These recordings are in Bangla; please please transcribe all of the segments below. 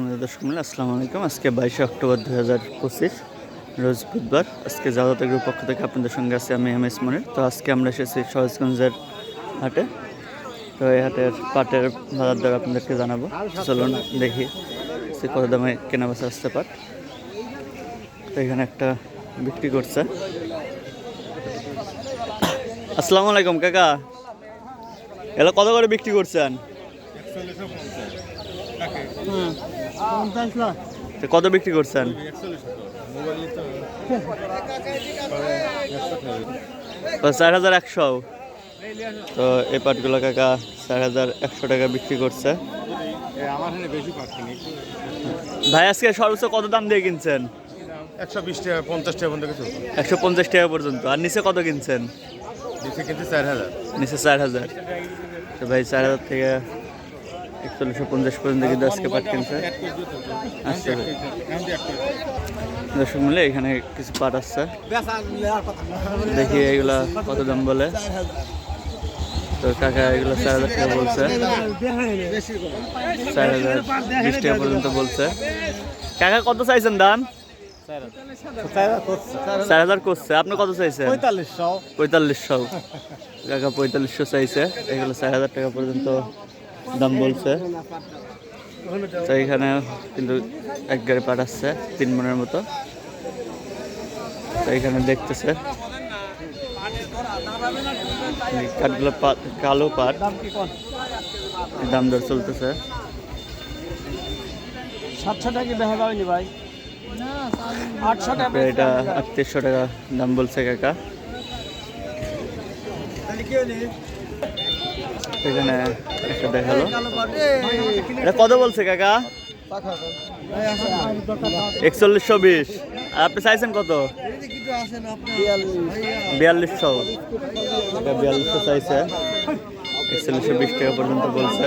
আমাদের দর্শক মিলে আসসালামু আলাইকুম। আজকে বাইশে অক্টোবর দু হাজার পঁচিশ রোজ বুধবার। আজকে জাগতিক গ্রুপ পক্ষ থেকে আপনাদের সঙ্গে আছি আমি এম এস মনির। তো আজকে আমরা এসেছি সহজগঞ্জের হাটে। তো এই হাটের পাটের বাজার দর আপনাদেরকে জানাব। চলুন দেখি সে কত দামে কেনা বেচা আসতে পাট। তো এখানে একটা বিক্রি করছে। আসসালামু আলাইকুম কাকা। এগুলো কত করে বিক্রি করছেন? তো কত বিক্রি করছেন? তো চার হাজার একশো। তো এই পাটগুলো কাকা চার হাজার একশো টাকা বিক্রি করছে। ভাই আজকে সর্বোচ্চ কত দাম দিয়ে কিনছেন? একশো বিশ টাকা পঞ্চাশ টাকা পর্যন্ত কিছু একশো পঞ্চাশ টাকা পর্যন্ত। আর নিচে কত কিনছেন? দিচ্ছে কিন্তু চার হাজার। নিচে চার হাজার। তো ভাই চার হাজার থেকে একচল্লিশশো পঞ্চাশ পর্যন্ত কিন্তু আজকে পাট কিনছে। আচ্ছা। দর্শক মিলে এখানে কিছু পাট আসছে। দেখি এগুলা কত দাম বলে। তো কাকা এগুলো চার হাজার টাকা বলছে। চার হাজার বিশ টাকা পর্যন্ত বলছে। কাকা কত চাইছেন দাম? চার হাজার করছে। আপনি কত চাইছেন? পঁয়তাল্লিশশো। পঁয়তাল্লিশশো। কাকা পঁয়তাল্লিশশো চাইছে। এগুলো চার হাজার টাকা পর্যন্ত দাম বলছে। তো এখানে কিন্তু এক গাড়ি পাঠাচ্ছে তিন মনের মতো। তো এখানে দেখতেছে। কাঠগুলো পাট কালো পাট। দাম দর চলতেছে। সাতশো টাকা দেখা ভাই? আটশো টাকা এটা আটত্রিশশো টাকা দাম বলছে কাকা। এখানে একটা দেখাল। এটা কত বলছে কাকা? একচল্লিশশো বিশ। আর আপনি চাইছেন কত? বিয়াল্লিশশো। বিয়াল্লিশশো চাইছে। একচল্লিশশো বিশ টাকা পর্যন্ত বলছে।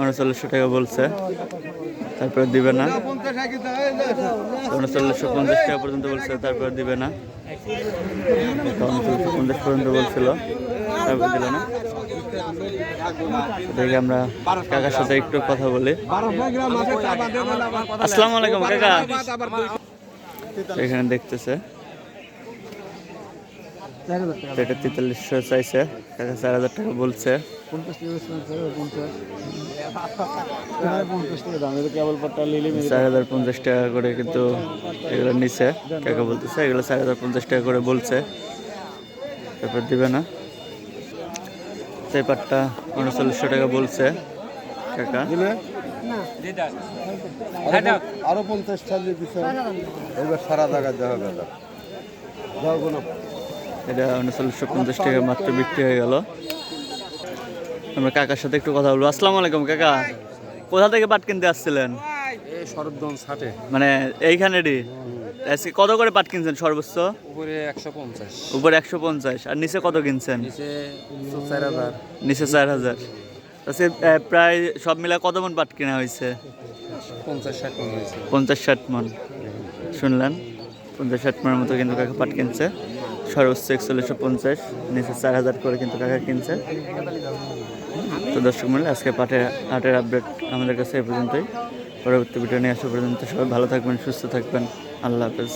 উনচল্লিশশো টাকা বলছে। তারপরে দিবে না। উনচল্লিশশো পঞ্চাশ টাকা পর্যন্ত বলছে, তারপরে দিবে না। উনচল্লিশশো পঞ্চাশ পর্যন্ত বলছিল, তারপর দিল না। দেখি আমরা কাকার সাথে একটু কথা বলি। আসসালামু আলাইকুম কাকা। এখানে দেখতেছে। এটা তেতাল্লিশশো চাইছে চার হাজার টাকা বলছে। চার হাজার পঞ্চাশ। টাকা করে কিন্তু এগুলো নিচে কাকা বলতেছে এগুলো চার হাজার পঞ্চাশ টাকা করে বলছে। তারপর দিবে না। সেই পাটটা উনচল্লিশশো টাকা বলছে কাকা। আরও পঞ্চাশ টাকা এবার সারা জায়গায় দেখা গেল এটা উনচল্লিশশো পঞ্চাশ টাকা মাত্র বিক্রি হয়ে গেল। আমরা কাকার সাথে একটু কথা বলব। আসসালামু আলাইকুম কাকা। কোথা থেকে পাট কিনতে আসছিলেন? মানে এইখানেরই আজকে কত করে পাট কিনছেন সর্বোচ্চ? উপরে একশো পঞ্চাশ। উপরে একশো পঞ্চাশ। আর নিচে কত কিনছেন? নিচে চার হাজার। আজকে প্রায় সব মিলা কত মন পাট কেনা হয়েছে? পঞ্চাশ ষাট মন হয়েছে। পঞ্চাশ ষাট মন। শুনলেন? পঞ্চাশ ষাট মনের মতো কিন্তু কাকা পাট কিনছে। সর্বোচ্চ একচল্লিশশো পঞ্চাশ, নিচে চার হাজার করে কিন্তু টাকা কিনছে। তো দর্শক মূল্য আজকে পাটের হাটের আপডেট আমাদের কাছে এ পর্যন্তই। পরবর্তী ভিডিও নিয়ে আসা পর্যন্ত সবাই ভালো থাকবেন, সুস্থ থাকবেন। আল্লাহ হাফেজ।